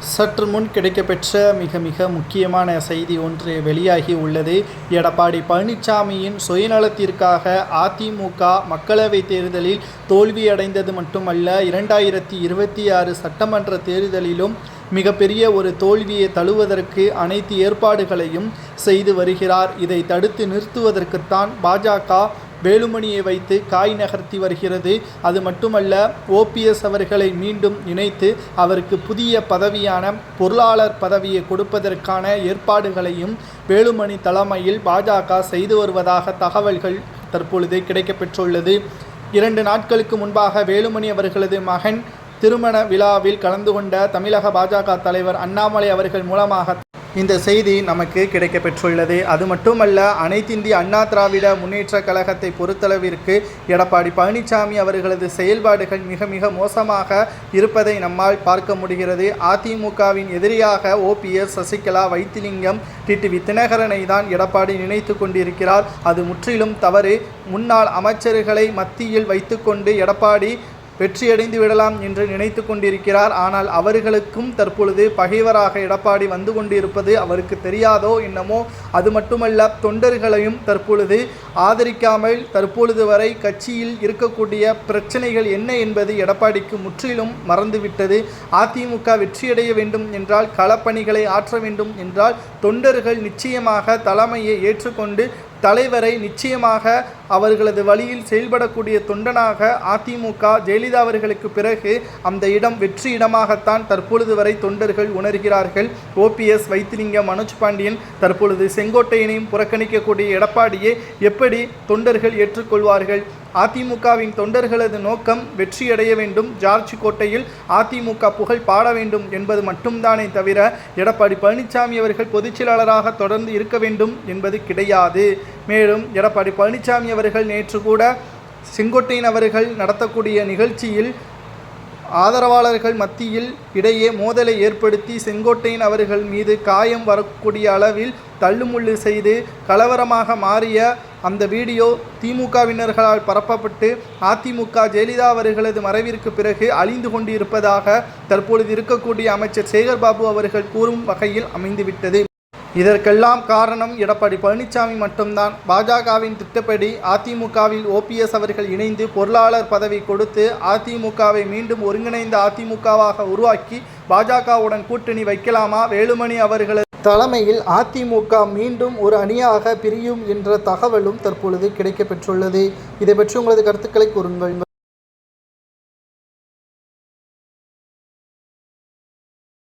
சற்று முன் கிடைக்கப்பெற்ற மிக மிக முக்கியமான செய்தி ஒன்று வெளியாகி உள்ளது. எடப்பாடி பழனிசாமியின் சுயநலத்திற்காக அதிமுக மக்களவைத் தேர்தலில் தோல்வியடைந்தது மட்டுமல்ல இரண்டாயிரத்தி இருபத்தி ஆறு சட்டமன்ற தேர்தலிலும் மிகப்பெரிய ஒரு தோல்வியை தழுவதற்கு அனைத்து ஏற்பாடுகளையும் செய்து வருகிறார். இதை தடுத்து நிறுத்துவதற்குத்தான் பாஜக வேலுமணியை வைத்து காய் நகர்த்தி வருகிறது. அது மட்டுமல்ல ஓபிஎஸ் அவர்களை மீண்டும் இணைத்து அவருக்கு புதிய பதவியான பொருளாளர் பதவியை கொடுப்பதற்கான ஏற்பாடுகளையும் வேலுமணி தலைமையில் பாஜக செய்து வருவதாக தகவல்கள் தற்பொழுது கிடைக்கப்பெற்றுள்ளது. இரண்டு நாட்களுக்கு முன்பாக வேலுமணி அவர்களது மகன் திருமண விழாவில் கலந்து கொண்ட தமிழக பாஜக தலைவர் அண்ணாமலை அவர்கள் மூலமாக இந்த செய்தி நமக்கு கிடைக்கப்பெற்றுள்ளது. அது மட்டுமல்ல அனைத்திந்திய அண்ணா திராவிட முன்னேற்ற கழகத்தை பொறுத்தளவிற்கு எடப்பாடி பழனிசாமி அவர்களது செயல்பாடுகள் மிக மிக மோசமாக இருப்பதை நம்மால் பார்க்க முடிகிறது. அதிமுகவின் எதிரியாக ஓபிஎஸ் சசிகலா வைத்திலிங்கம் டிடிவி தினகரனை தான் எடப்பாடி நினைத்து கொண்டிருக்கிறார். அது முற்றிலும் தவறு. முன்னாள் அமைச்சர்களை மத்தியில் வைத்துக்கொண்டு எடப்பாடி வெற்றியடைந்து விடலாம் என்று நினைத்து கொண்டிருக்கிறார். ஆனால் அவர்களுக்கும் தற்பொழுது பகைவராக எடப்பாடி வந்து கொண்டிருப்பது அவருக்கு தெரியாதோ என்னமோ அது மட்டுமல்ல தொண்டர்களையும் தற்பொழுது ஆதரிக்காமல் தற்பொழுது வரை கட்சியில் இருக்கக்கூடிய பிரச்சனைகள் என்ன என்பது எடப்பாடிக்கு முற்றிலும் மறந்துவிட்டது. அதிமுக வெற்றியடைய வேண்டும் என்றால் களப்பணிகளை ஆற்ற வேண்டும் என்றால் தொண்டர்கள் நிச்சயமாக தலைமையை ஏற்றுக்கொண்டு தலைவரை நிச்சயமாக அவர்களது வழியில் செயல்படக்கூடிய தொண்டனாக அதிமுக ஜெயலலிதா அவர்களுக்கு பிறகு அந்த இடம் வெற்றி இடமாகத்தான் தற்பொழுது வரை தொண்டர்கள் உணர்கிறார்கள். ஓபிஎஸ் வைத்திலிங்கம் மனோஜ் பாண்டியன் தற்பொழுது செங்கோட்டையனையும் புறக்கணிக்கக்கூடிய எடப்பாடியை எப்படி தொண்டர்கள் ஏற்றுக்கொள்வார்கள்? அதிமுகவின் தொண்டர்களது நோக்கம் வெற்றியடைய வேண்டும். ஜார்ஜ் கோட்டையில் அதிமுக புகழ் பாட வேண்டும் என்பது மட்டும்தானே தவிர எடப்பாடி பழனிசாமி அவர்கள் பொதுச்செயலாளராக தொடர்ந்து இருக்க வேண்டும் என்பது கிடையாது. மேலும் எடப்பாடி பழனிசாமி அவர்கள் நேற்று கூட செங்கோட்டையன் அவர்கள் நடத்தக்கூடிய நிகழ்ச்சியில் ஆதரவாளர்கள் மத்தியில் இடையே மோதலை ஏற்படுத்தி செங்கோட்டையன் அவர்கள் மீது காயம் வரக்கூடிய அளவில் தள்ளுமுள்ளு செய்து கலவரமாக மாறிய அந்த வீடியோ திமுகவினர்களால் பரப்பப்பட்டு அதிமுக ஜெயலலிதா அவர்களது மறைவிற்கு பிறகு அழிந்து கொண்டிருப்பதாக தற்பொழுது இருக்கக்கூடிய அமைச்சர் சேகர்பாபு அவர்கள் கூறும் வகையில் அமைந்துவிட்டது. இதற்கெல்லாம் காரணம் எடப்பாடி பழனிசாமி மட்டும்தான். பாஜகவின் திட்டப்படி அதிமுகவில் ஓபிஎஸ் அவர்கள் இணைந்து பொருளாளர் பதவி கொடுத்து அதிமுகவை மீண்டும் ஒருங்கிணைந்த அதிமுகவாக உருவாக்கி பாஜகவுடன் கூட்டணி வைக்கலாமா? வேலுமணி அவர்களது தலைமையில் அதிமுக மீண்டும் ஒரு அணியாக பிரியும் என்ற தகவலும் தற்பொழுது கிடைக்கப்பெற்றுள்ளது. இதை பற்றி உங்களது கருத்துக்களை கூறுங்கள்.